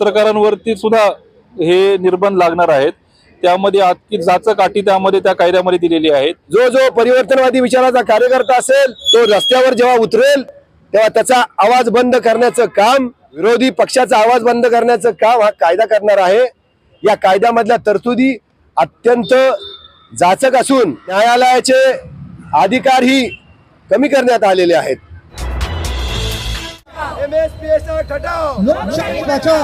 पत्रकारांवरती सुद्धा हे निर्बंध लागणार आहेत. त्यामध्ये आजची जाचक अटी त्यामध्ये त्या कायद्यामध्ये दिलेली आहेत. जो जो परिवर्तनवादी विचाराचा कार्यकर्ता असेल तो रस्त्यावर जेव्हा उतरेल तेव्हा त्याचा आवाज बंद करण्याचं काम विरोधी पक्षाचा आवाज बंद करण्याचं काम हा कायदा करणार आहे. या कायद्यामधल्या तरतुदी अत्यंत जाचक असून न्यायालयाचे अधिकारही कमी करण्यात आलेले आहेत. हटाओ लोकशाही बचाओ।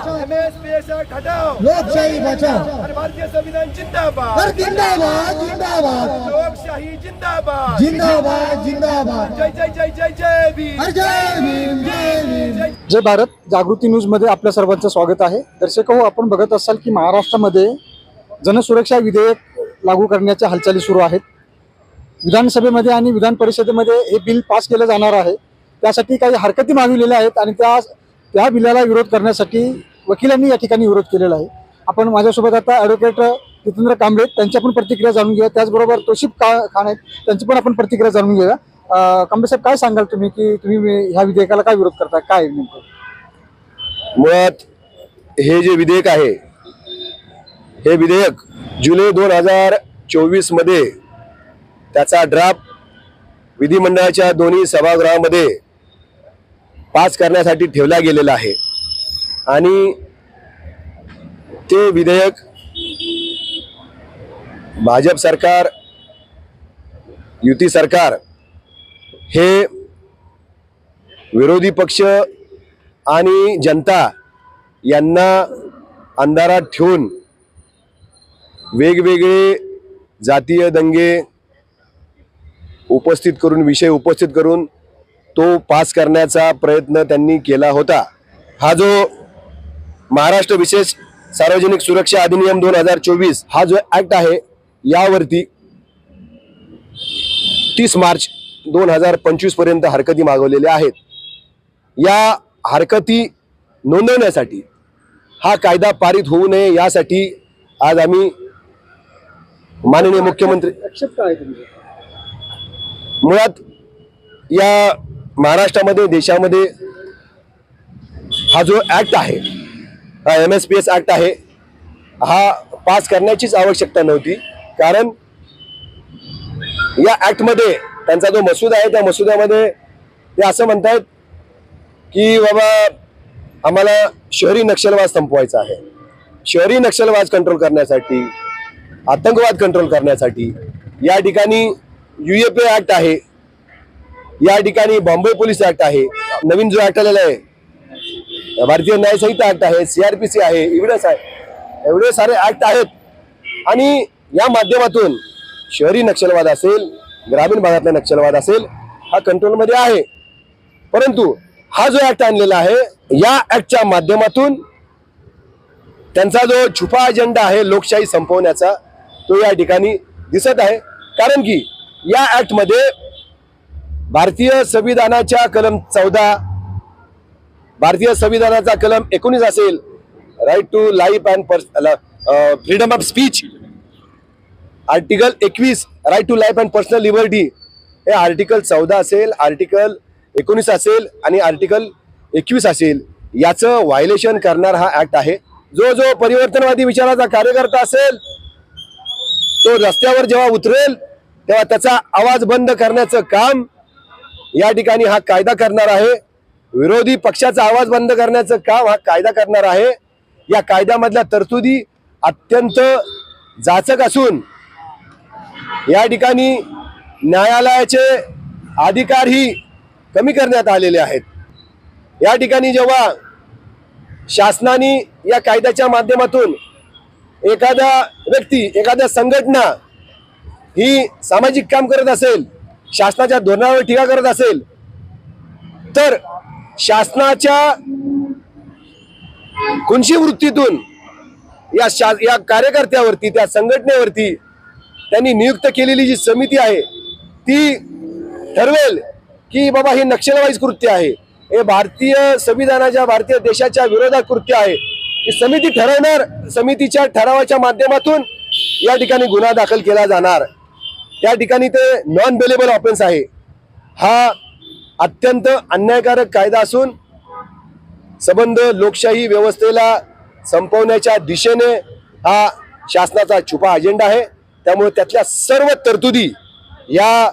हटाओ लोकशाही बचाओ। आणि भारतीय संविधान जिंदाबाद। जिंदाबाद जिंदाबाद। लोकशाही जिंदाबाद। जिंदाबाद जिंदाबाद। जय जय जय जय जय भीम। हर जय भीम जय भीम। जय। भारत जागृती न्यूजमध्ये आपल्या सर्वांचं स्वागत आहे. दर्शक हो आपण बघत असाल की महाराष्ट्रामध्ये जनसुरक्षा विधेयक लागू करण्याच्या हालचाली सुरू आहेत. विधानसभेमध्ये आणि विधान परिषदेमध्ये हे बिल पास केलं जाणार आहे. त्यासाठी काही हरकती मागविलेल्या आहेत आणि त्या त्या बिलाला विरोध करण्यासाठी वकिलांनी या ठिकाणी विरोध केलेला आहे. आपण माझ्यासोबत आता ॲडव्होकेट जितेंद्र कांबळे त्यांच्या पण प्रतिक्रिया जाणून घेऊया. त्याचबरोबर तोशिफ का खान आहेत त्यांची पण आपण प्रतिक्रिया जाणून घेऊया. कांबळे साहेब काय सांगाल तुम्ही की तुम्ही ह्या विधेयकाला काय विरोध करताय? काय आहे नेमकं? मुळात हे जे विधेयक आहे हे विधेयक जुलै दोन हजार चोवीसमध्ये त्याचा ड्राफ्ट विधिमंडळाच्या दोन्ही सभागृहामध्ये पास करण्यासाठी ठेवला गेलेला आहे. आणि ते विधेयक भाजप सरकार युती सरकार हे विरोधी पक्ष आणि जनता यांना अंधारात ठेवून वेगवेगळे जातीय दंगे उपस्थित करून विषय उपस्थित करून तो पास करण्याचा प्रयत्न त्यांनी केला होता. हा जो महाराष्ट्र विशेष सार्वजनिक सुरक्षा अधिनियम दोन हजार चोवीस हा जो ऍक्ट आहे यावरती तीस मार्च दोन हजार पंचवीसपर्यंत हरकती मागवलेल्या आहेत. या हरकती नोंदवण्यासाठी हा कायदा पारित होऊ नये यासाठी आज आम्ही माननीय मुख्यमंत्री मुळात या महाराष्ट्रामध्ये देशामध्ये हा जो ॲक्ट आहे हा M S P S act आहे हा पास करण्याचीच आवश्यकता नव्हती. कारण या ॲक्टमध्ये त्यांचा जो मसुदा आहे त्या मसुद्यामध्ये ते असं म्हणतात की बाबा आम्हाला शहरी नक्षलवाद संपवायचा आहे. शहरी नक्षलवाद कंट्रोल करण्यासाठी आतंकवाद कंट्रोल करण्यासाठी या ठिकाणी यू ए पी ॲक्ट आहे. या ठिकाणी बॉम्बे पोलीस ऍक्ट आहे नवीन जो ऍक्ट आलेला आहे भारतीय न्याय संहिता ऍक्ट आहे सीआरपीसी आहे एवढंच आहे एवढे सारे ऍक्ट आहेत. आणि या माध्यमातून शहरी नक्षलवाद असेल ग्रामीण भागातला नक्षलवाद असेल हा कंट्रोलमध्ये आहे. परंतु हा जो ऍक्ट आणलेला आहे या ऍक्टच्या माध्यमातून त्यांचा जो छुपा अजेंडा आहे लोकशाही संपवण्याचा तो या ठिकाणी दिसत आहे. कारण की या ऍक्टमध्ये भारतीय संविधानाच्या कलम चौदा भारतीय संविधानाचा कलम एकोणीस असेल. Right to life and freedom of speech article एकवीस right to life and personal liberty हे आर्टिकल चौदा असेल आर्टिकल एकोणीस असेल आणि आर्टिकल एकवीस असेल. याचं व्हायलेशन करणार हा ऍक्ट आहे. जो जो परिवर्तनवादी विचाराचा कार्यकर्ता असेल तो रस्त्यावर जेव्हा उतरेल तेव्हा त्याचा आवाज बंद करण्याचं काम या ठिकाणी हा कायदा करणार आहे. विरोधी पक्षाचा आवाज बंद करण्याचं काम हा कायदा करणार आहे. या कायद्यामधल्या तरतुदी अत्यंत जाचक असून या ठिकाणी न्यायालयाचे अधिकारही कमी करण्यात आलेले आहेत. या ठिकाणी जेव्हा शासनाने या कायद्याच्या माध्यमातून एखादा व्यक्ती एखाद्या संघटना ही सामाजिक काम करत असेल शासनाच्या धोरणावर टीका करत असेल तर शासनाच्या कुंशी वृत्तीतून या शा या कार्यकर्त्यावरती त्या संघटनेवरती त्यांनी नियुक्त केलेली जी समिती आहे ती ठरवेल की बाबा हे नक्षलवाईज कृत्य आहे. हे भारतीय संविधानाच्या भारतीय देशाच्या विरोधात कृत्य आहे. ही समिती ठरवणार समितीच्या ठरावाच्या माध्यमातून या ठिकाणी गुन्हा दाखल केला जाणार. त्या ठिकाणी ते नॉन बेलेबल ऑफेन्स आहे. हा अत्यंत अन्यायकारक कायदा असून संबंध लोकशाही व्यवस्थेला संपवण्याच्या दिशेने हा शासनाचा छुपा अजेंडा आहे. त्यामुळे त्यातल्या सर्व तरतुदी या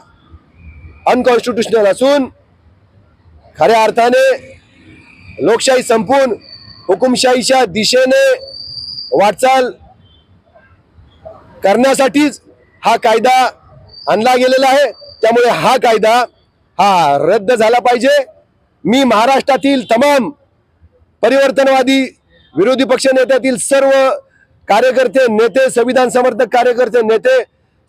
अनकॉन्स्टिट्युशनल असून खऱ्या अर्थाने लोकशाही संपून हुकुमशाहीच्या दिशेने वाटचाल करण्यासाठीच हा कायदा आणला गेलेला आहे. त्यामुळे हा कायदा हा रद्द झाला पाहिजे. मी महाराष्ट्रातील तमाम परिवर्तनवादी विरोधी पक्ष नेत्यातील सर्व कार्यकर्ते नेते संविधान समर्थक कार्यकर्ते नेते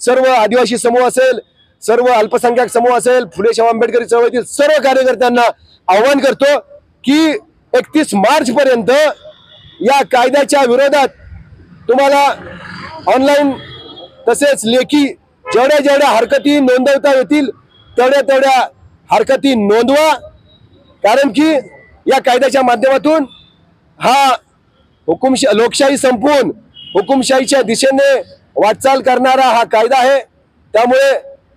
सर्व आदिवासी समूह असेल सर्व अल्पसंख्याक समूह असेल फुले शाह आंबेडकरी चळवळीतील सर्व कार्यकर्त्यांना आवाहन करतो की एकतीस मार्च पर्यंत या कायद्याच्या विरोधात तुम्हाला ऑनलाईन तसेच लेखी जेवढ्या जेवढ्या हरकती नोंदवता येतील तेवढ्या तेवढ्या हरकती नोंदवा. कारण की या कायद्याच्या माध्यमातून हा हुकुमशा लोकशाही संपवून हुकुमशाहीच्या दिशेने वाटचाल करणारा हा कायदा आहे. त्यामुळे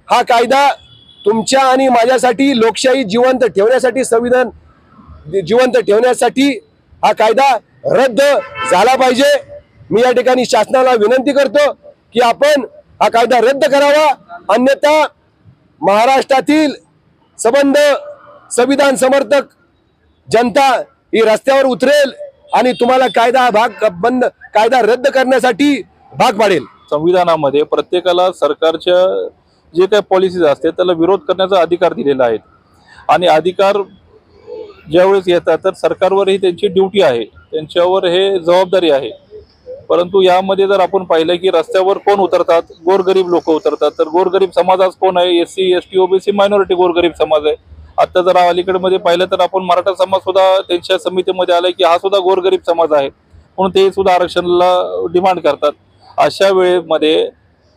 हा कायदा तुमच्या आणि माझ्यासाठी लोकशाही जिवंत ठेवण्यासाठी संविधान जिवंत ठेवण्यासाठी हा कायदा रद्द झाला पाहिजे. मी या ठिकाणी शासनाला विनंती करतो की आपण हा कायदा रद्द करावा अन्यथा महाराष्ट्रातील संबंध संविधान समर्थक जनता ही रस्त्यावर उतरेल आणि तुम्हाला कायदा भाग बंद कायदा रद्द करण्यासाठी भाग पाडेल. संविधानामध्ये प्रत्येकाला सरकारच्या जे काही पॉलिसीज असते त्याला विरोध करण्याचा अधिकार दिलेला आहे. आणि अधिकार ज्यावेळेस येतात तर सरकारवरही त्यांची ड्युटी आहे. त्यांच्यावर हे जबाबदारी आहे. परंतु यामध्ये जर आपण पाहिलं की रस्त्यावर कोण उतरतात? गोरगरीब लोक उतरतात. तर गोरगरीब समाज आज कोण आहे? S C S T OBC minority गोरगरीब समाज आहे. आता जर अलीकडे मध्ये पाहिलं तर आपण मराठा समाज सुद्धा त्यांच्या समितीमध्ये आलाय की हा सुद्धा गोरगरीब समाज आहे. म्हणून ते सुद्धा आरक्षणाला डिमांड करतात. अशा वेळेमध्ये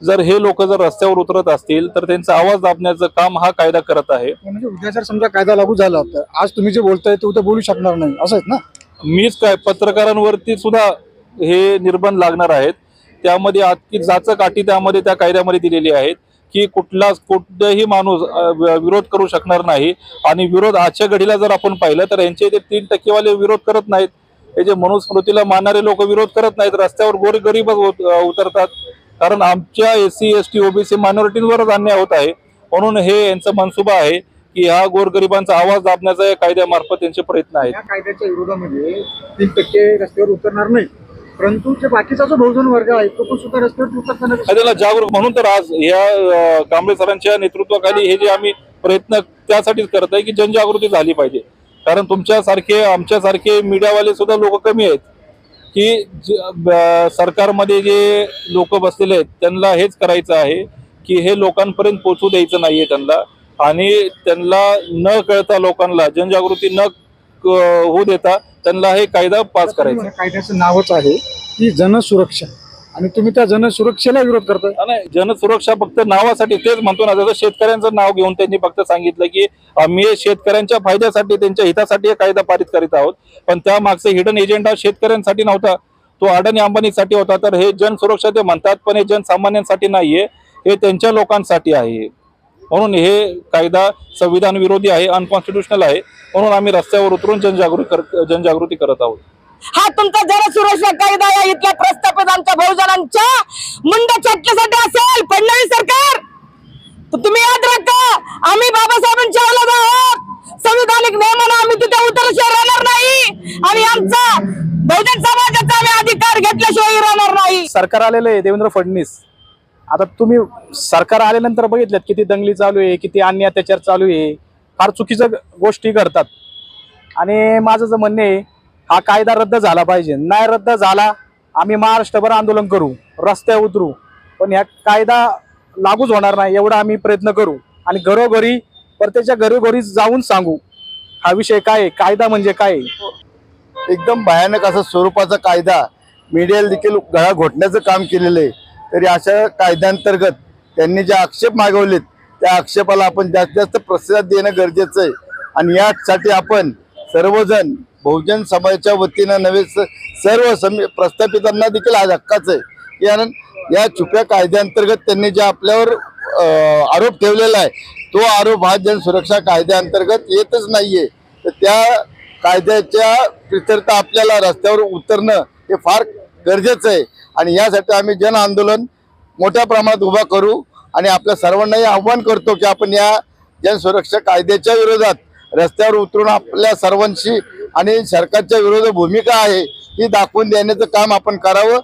जर हे लोक जर रस्त्यावर उतरत असतील तर त्यांचा आवाज दाबण्याचं काम हा कायदा करत आहे. म्हणजे उद्या जर समजा कायदा लागू झाला तर आज तुम्ही जे बोलताय ते उद्या बोलू शकणार नाही. असं आहेत ना? मीच काय पत्रकारांवरती सुद्धा हे निर्बंध लागणार आहेत. त्यामध्ये आजकी जाचक अटी त्यामध्ये त्या कायद्यामध्ये दिलेली आहेत की कुठला कुठलाही माणूस विरोध करू शकणार नाही. आणि विरोध आजच्या घडीला जर आपण पाहिलं तर यांचे ते तीन टक्केवाले विरोध करत नाहीत. हे जे मनुस्मृतीला मानणारे लोक विरोध करत नाहीत रस्त्यावर गोरगरीबच गरीबच उतरतात. कारण आमच्या S C S T OBC मायनॉरिटींवरच अन्याय होत आहे. म्हणून हे यांचा मनसुबा आहे की ह्या गोरगरिबांचा आवाज दाबण्याचा या कायद्यामार्फत त्यांचे प्रयत्न आहेत. कायद्याच्या विरोधामध्ये तीन टक्के रस्त्यावर उतरणार नाही. परंतु जे बाकीचा जो बहुजन वर्ग आहे तो पण सुद्धा रस्त्यावर उतरताना त्याला जागरूक. म्हणून तर आज या कांबळे सरांच्या नेतृत्वाखाली हे जे आम्ही प्रयत्न त्यासाठीच करत आहे की जनजागृती झाली पाहिजे. कारण तुमच्यासारखे आमच्यासारखे मीडियावाले सुद्धा लोक कमी आहेत की सरकारमध्ये जे लोक बसलेले आहेत त्यांना हेच करायचं आहे की हे लोकांपर्यंत पोहोचू द्यायचं नाहीये त्यांना. आणि त्यांना न कळता लोकांना जनजागृती न होऊ देता त्यांना हे कायदा पास करायचा. कायद्याचं नावच आहे की जनसुरक्षा. आणि तुम्ही त्या जनसुरक्षेला विरोध करताय. नाही जनसुरक्षा फक्त नावासाठी तेच म्हणतो ना जसं शेतकऱ्यांचं नाव घेऊन त्यांनी फक्त सांगितलं की आम्ही शेतकऱ्यांच्या फायद्यासाठी त्यांच्या हितासाठी हे कायदा पारित करीत आहोत. पण त्या मागचा हिडन एजेंडा शेतकऱ्यांसाठी नव्हता. तो अडाणी अंबानीसाठी होता. तर हे जनसुरक्षा ते म्हणतात पण हे जनसामान्यांसाठी नाहीये. हे त्यांच्या लोकांसाठी आहे. म्हणून हे कायदा संविधान विरोधी आहे अनकॉन्स्टिट्युशनल आहे. म्हणून आम्ही रस्त्यावर उतरून जनजागृती कर जनजागृती करत आहोत. हा तुमचा जनसुरक्षा कायदा या इथल्या प्रस्थापित आमच्या बहुजनांच्या मुंड छटण्यासाठी असेल. फडणवीस सरकार! तर तुम्ही याद राखा आम्ही बाबासाहेबांच्या औलाद आहोत. संविधानिक नियमानं आम्ही तिथे उतरल्याशिवाय राहणार नाही. आणि आमचा बहुजन समाजाचा आम्ही अधिकार घेतल्याशिवाय राहणार नाही. सरकार आलेलं आहे देवेंद्र फडणवीस. आता तुम्ही सरकार आल्यानंतर बघितल्यात किती दंगली चालू आहे किती अन्य अत्याचार चालू आहे. फार चुकीचं गोष्टी घडतात. आणि माझं जर म्हणणं आहे हा कायदा रद्द झाला पाहिजे. नाही रद्द झाला आम्ही महाराष्ट्रभर आंदोलन करू रस्त्या उतरू. पण ह्या कायदा लागूच होणार नाही एवढा आम्ही प्रयत्न करू. आणि घरोघरी प्रत्येकच्या घरोघरी जाऊन सांगू हा विषय काय कायदा म्हणजे काय एकदम भयानक असं स्वरूपाचा कायदा मीडियाला देखील गळा घोटण्याचं काम केलेलं आहे. तरी अशा कायद्यांतर्गत त्यांनी जे आक्षेप मागवलेत त्या आक्षेपाला आपण जास्तीत जास्त प्रतिसाद देणं गरजेचं आहे. आणि यासाठी आपण सर्वजण बहुजन समाजाच्या वतीनं नव्हे स- सर्व समी प्रस्थापितांना देखील आज हक्काचं आहे. कारण या छुप्या कायद्याअंतर्गत त्यांनी जे आपल्यावर आरोप ठेवलेला आहे तो आरोप हा जनसुरक्षा कायद्याअंतर्गत येतच नाहीये. तर त्या कायद्याच्या प्रित्यर्थ आपल्याला रस्त्यावर उतरणं हे फार गरजेचं आहे. आणि यासाठी आम्ही जन आंदोलन मोठ्या प्रमाणात उभा करू आणि आपल्या सर्वांनाही आव्हान करतो की आपण या जनसुरक्षा कायद्याच्या विरोधात रस्त्यावर उतरून आपल्या सर्वांशी आणि सरकारच्या विरोधात भूमिका आहे ही दाखवून देण्याचं काम आपण करावं.